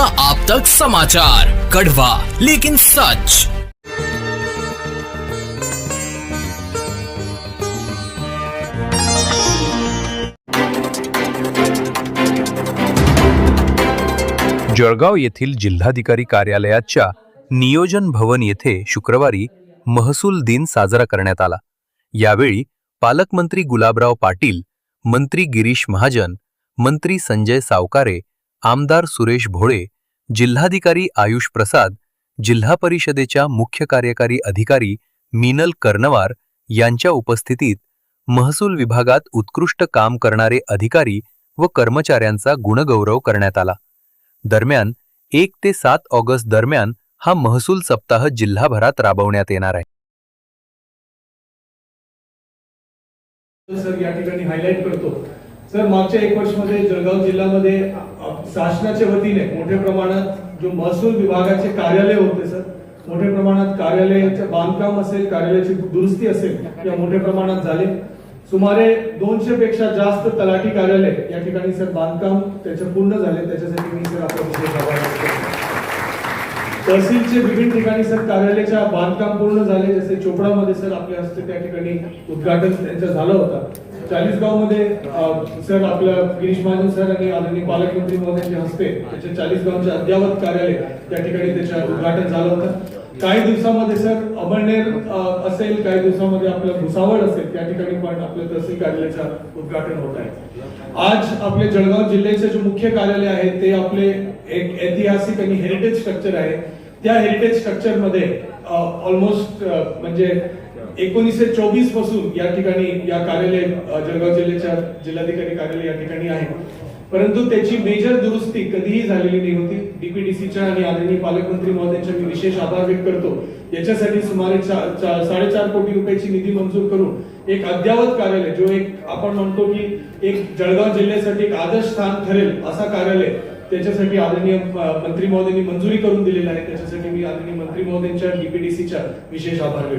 नया आप तक समाचार। कड़वा लेकिन सच। जळगाव येथील जिल्हाधिकारी कार्यालयाच्या नियोजन भवन येथे शुक्रवारी महसूल दिन साजरा करण्यात आला. यावेळी पालकमंत्री गुलाबराव पाटील मंत्री गिरीश महाजन मंत्री संजय सावकारे आमदार सुरेश भोळे जिल्हाधिकारी आयुष प्रसाद जिल्हा परिषदेच्या मुख्य कार्यकारी अधिकारी मीनल कर्नवार यांच्या उपस्थितीत महसूल विभागात उत्कृष्ट काम करणारे अधिकारी व कर्मचाऱ्यांचा गुणगौरव करण्यात आला. दरम्यान एक ते सात ऑगस्ट दरम्यान हा महसूल सप्ताह जिल्हाभरात राबवण्यात येणार आहे. सर या ठिकाणी हायलाईट करतो. सर मागच्या एक वर्षमध्ये जळगाव जिल्ह्यामध्ये शासनाच्या वतीने मोठ्या प्रमाणात जो महसूल विभागाचे कार्यालय होते सर मोठ्या प्रमाणात कार्यालयाचे बांधकाम असेल कार्यालयाची दुरुस्ती असेल या मोठ्या प्रमाणात झाले. सुमारे दोनशे पेक्षा जास्त तलाठी कार्यालय या ठिकाणी सर बांधकाम त्याचे पूर्ण झाले. त्याच्यासाठी मी सर आपला विशेष आभार व्यक्त तहसीलचे विविध ठिकाणी सर कार्यालयाच्या बांधकाम पूर्ण झाले. जसे चोपडामध्ये सर आपल्या हस्ते त्या ठिकाणी उद्घाटन त्यांचं झालं होतं. चाळीसगावमध्ये सर आपलं गिरीश महाजन सर आणि आदरणीय पालकमंत्री महोदयांच्या हस्ते त्याच्या चाळीसगावचे अद्यावत कार्यालय त्या ठिकाणी त्याच्या उद्घाटन झालं होतं. काही दिवसामध्ये सर अमळनेर असेल काही दिवसामध्ये आपलं भुसावळ असेल त्या ठिकाणी पण आपलं तहसील कार्यालयाचं उद्घाटन होत आहे. आज आपले जळगाव जिल्ह्याचे जे मुख्य कार्यालय आहे ते आपले एक ऐतिहासिक आणि हेरिटेज स्ट्रक्चर आहे. त्या हेरिटेज स्ट्रक्चरमध्ये ऑलमोस्ट म्हणजे एकोणीसशे चोवीसपासून या ठिकाणी या कार्यालय जळगाव जिल्ह्याच्या जिल्हाधिकारी कार्यालय या ठिकाणी आहे. परंतु त्याची मेजर दुरुस्ती कधीही झालेली नाही होती. डीपीडीसीच्या आणि आदरणीय पालकमंत्री महोदयांच्या मी विशेष आभार व्यक्त करतो. याच्यासाठी सुमारे साडेचार कोटी रुपयाची निधी मंजूर करून एक अद्यावत कार्यालय जो एक आपण म्हणतो की एक जळगाव जिल्ह्यासाठी एक आदर्श स्थान ठरेल असा कार्यालय त्याच्यासाठी आदरणीय मंत्री महोदयांनी मंजुरी करून दिलेला आहे. त्याच्यासाठी मी आदरणीय मंत्री महोदयांच्या डीपीडीसीच्या विशेष आभार व्यक्त